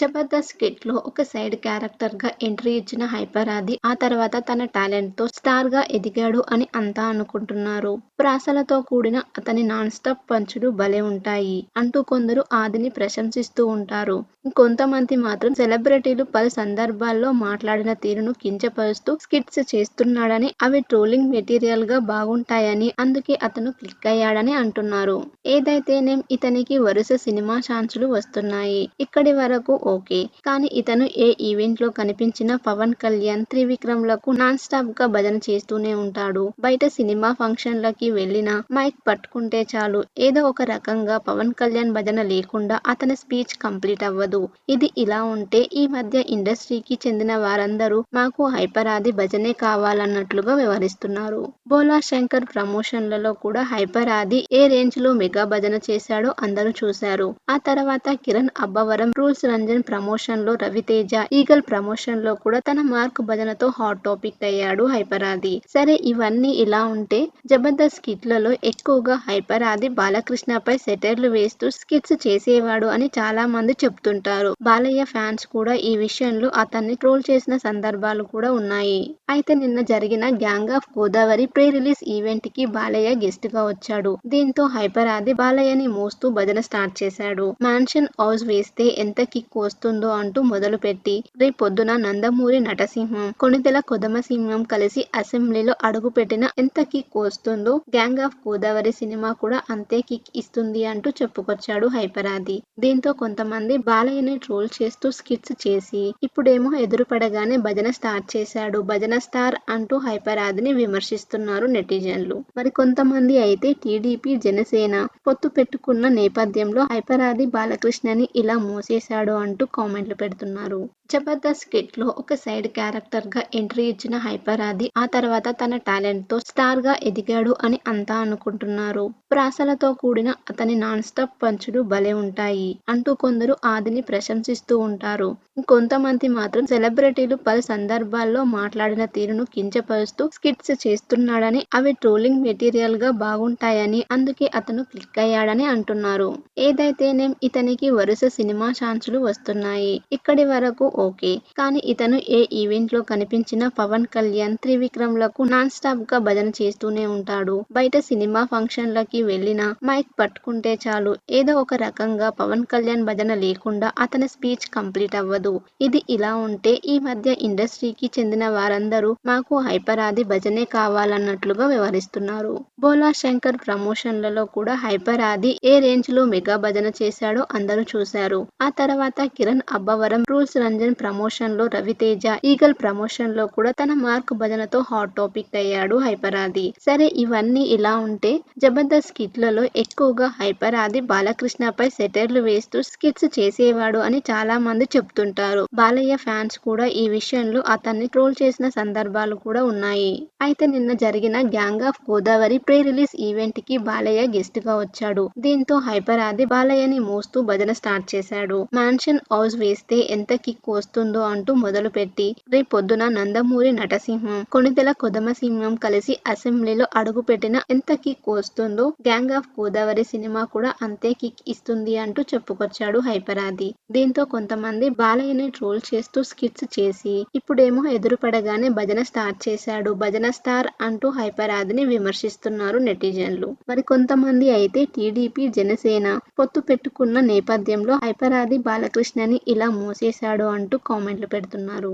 జబర్దస్త్ స్కిట్లో ఒక సైడ్ క్యారెక్టర్గా ఎంట్రీ ఇచ్చిన హైపర్ ఆది ఆ తర్వాత తన టాలెంట్తో స్టార్గా ఎదిగాడు అని అంతా అనుకుంటున్నారు. ప్రాసలతో కూడిన అతని నాన్ స్టాప్ పంచులు భలే ఉంటాయి అంటూ కొందరు ఆదిని ప్రశంసిస్తూ ఉంటారు. కొంతమంది మాత్రం సెలబ్రిటీలు పలు సందర్భాల్లో మాట్లాడిన తీరును కించపరుస్తూ స్కిట్స్ చేస్తున్నాడని అవి ట్రోలింగ్ మెటీరియల్గా బాగుంటాయని అందుకే అతను క్లిక్ అయ్యాడని అంటున్నారు. ఏదైతేనేం ఇతనికి వరుస సినిమా ఛాన్సులు వస్తున్నాయి. ఇక్కడి వరకు ఓకే. కానీ ఇతను ఏ ఈవెంట్లో కనిపించిన పవన్ కళ్యాణ్ త్రివిక్రమ్లకు నాన్ స్టాప్గా భజన చేస్తూనే ఉంటాడు. బయట సినిమా ఫంక్షన్లకి వెళ్ళినా మైక్ పట్టుకుంటే చాలు. ఏదో ఒక రకంగా పవన్ కళ్యాణ్ భజన లేకుండా అతని స్పీచ్ కంప్లీట్ అవ్వదు. ఇది ఇలా ఉంటే ఈ మధ్య ఇండస్ట్రీకి చెందిన వారందరూ మాకు హైపర్ ఆది భజనే కావాలన్నట్లుగా వ్యవహరిస్తున్నారు. బోలా శంకర్ ప్రమోషన్లలో కూడా హైపర్ ఆది ఏ రేంజ్లో మెగా భజన చేశాడో అందరూ చూశారు. ఆ తర్వాత కిరణ్ అబ్బవరం రూల్స్ రంజన్ ప్రమోషన్లో రవితేజ ఈగల్ ప్రమోషన్లో కూడా తన మార్క్ భజనతో హాట్ టాపిక్ అయ్యాడు హైపర్ ఆది సరే ఇవన్నీ ఇలా ఉంటే జబర్దస్త్ స్కిట్లలో ఎక్కువగా హైపర్ ఆది బాలకృష్ణపై సెటర్లు వేస్తూ స్కిట్స్ చేసేవాడు అని చాలా మంది చెప్తుంటారు. బాలయ్య ఫ్యాన్స్ కూడా ఈ విషయంలో అతన్ని ట్రోల్ చేసిన సందర్భాలు కూడా ఉన్నాయి. అయితే నిన్న జరిగిన gang of Godavari pre release ఈవెంట్కి బాలయ్య గెస్ట్గా వచ్చాడు. దీంతో హైపర్ ఆది బాలయ్యని మోస్తూ భజన స్టార్ట్ చేశాడు. మ్యాన్షన్ హౌస్ వేస్తే ఎంత కిక్ వస్తుందో అంటూ మొదలుపెట్టి రేపొద్దున నందమూరి నటసింహం కొణిదెల కొదమసింహం కలిసి అసెంబ్లీలో అడుగుపెట్టిన ఎంత కిక్ వస్తుందో గ్యాంగ్ ఆఫ్ గోదావరి సినిమా కూడా అంతే కిక్ ఇస్తుంది అంటూ చెప్పుకొచ్చాడు హైపరాది. దీంతో కొంతమంది బాలయ్యని ట్రోల్ చేస్తూ స్కిట్స్ చేసి ఇప్పుడేమో ఎదురుపడగానే భజన స్టార్ట్ చేశాడు భజన స్టార్ అంటూ హైపరాదిని విమర్శిస్తున్నారు నెటిజన్లు. మరి కొంతమంది అయితే టీడీపీ జనసేన పొత్తు పెట్టుకున్న నేపథ్యంలో హైపరాది బాలకృష్ణని ఇలా మోసేశాడు అంటూ అంటూ కామెంట్లు పెడుతున్నారు. జబర్దస్త్ స్కిట్లో ఒక సైడ్ క్యారెక్టర్గా ఎంట్రీ ఇచ్చిన హైపర్ ఆది ఆ తర్వాత తన టాలెంట్తో స్టార్గా ఎదిగాడు అని అంతా అనుకుంటున్నారు. ప్రాసలతో కూడిన అతని నాన్ స్టాప్ పంచులు భలే ఉంటాయి అంటూ కొందరు ఆదిని ప్రశంసిస్తూ ఉంటారు. కొంతమంది మాత్రం సెలబ్రిటీలు పలు సందర్భాల్లో మాట్లాడిన తీరును కించపరుస్తూ స్కిట్స్ చేస్తున్నాడని అవి ట్రోలింగ్ మెటీరియల్గా బాగుంటాయని అందుకే అతను క్లిక్ అయ్యాడని అంటున్నారు. ఏదైతేనేం ఇతనికి వరుస సినిమా ఛాన్సులు వస్తున్నాయి. ఇక్కడి వరకు ఓకే కానీ ఇతను ఏ ఈవెంట్లో కనిపించిన పవన్ కళ్యాణ్ త్రివిక్రమ్లకు నాన్ స్టాప్గా భజన చేస్తూనే ఉంటాడు. బయట సినిమా ఫంక్షన్లకి వెళ్ళినా మైక్ పట్టుకుంటే చాలు. ఏదో ఒక రకంగా పవన్ కళ్యాణ్ భజన లేకుండా అతని స్పీచ్ కంప్లీట్ అవ్వదు. ఇది ఇలా ఉంటే ఈ మధ్య ఇండస్ట్రీకి చెందిన వారందరూ మాకు హైపర్ ఆది భజనే కావాలన్నట్లుగా వ్యవహరిస్తున్నారు. బోలా శంకర్ ప్రమోషన్లలో కూడా హైపర్ ఆది ఏ రేంజ్లో మెగా భజన చేశాడో అందరూ చూశారు. ఆ తర్వాత కిరణ్ అబ్బవరం రూల్స్ రంజన్ ప్రమోషన్లో రవితేజ ఈగల్ ప్రమోషన్లో కూడా తన మార్క్ భజనతో హాట్ టాపిక్ అయ్యాడు హైపర్ ఆది సరే ఇవన్నీ ఇలా ఉంటే జబర్దస్త్ స్కిట్లలో ఎక్కువగా హైపర్ ఆది బాలకృష్ణపై సెటర్లు వేస్తూ స్కిట్స్ చేసేవాడు అని చాలా మంది చెప్తుంటారు. బాలయ్య ఫ్యాన్స్ కూడా ఈ విషయంలో అతన్ని ట్రోల్ చేసిన సందర్భాలు కూడా ఉన్నాయి. అయితే నిన్న జరిగిన gang of Godavari pre release ఈవెంట్కి బాలయ్య గెస్ట్గా వచ్చాడు. దీంతో హైపర్ ఆది బాలయ్యని మోస్తూ భజన స్టార్ట్ చేశాడు. మ్యాన్షన్ హౌస్ వేస్తే ఎంత కిక్ వస్తుందో అంటూ మొదలుపెట్టి రేపొద్దున నందమూరి నటసింహం కొణిదెల కొదమసింహం కలిసి అసెంబ్లీలో అడుగుపెట్టిన ఎంత కిక్ వస్తుందో గ్యాంగ్ ఆఫ్ గోదావరి సినిమా కూడా అంతే కిక్ ఇస్తుంది అంటూ చెప్పుకొచ్చాడు హైపర్ ఆది దీంతో కొంతమంది బాలయ్యని ట్రోల్ చేస్తూ స్కిట్స్ చేసి ఇప్పుడేమో ఎదురుపడగానే భజన స్టార్ట్ చేశాడు. భజన స్టార్ అంటూ హైపర్ విమర్శిస్తున్నారు నెటిజన్లు. మరి కొంతమంది అయితే టీడీపీ జనసేన పొత్తు పెట్టుకున్న నేపథ్యంలో హైపర్ ఆది బాలకృష్ణని ఇలా మోసేశాడు అంటూ కామెంట్లు పెడుతున్నారు.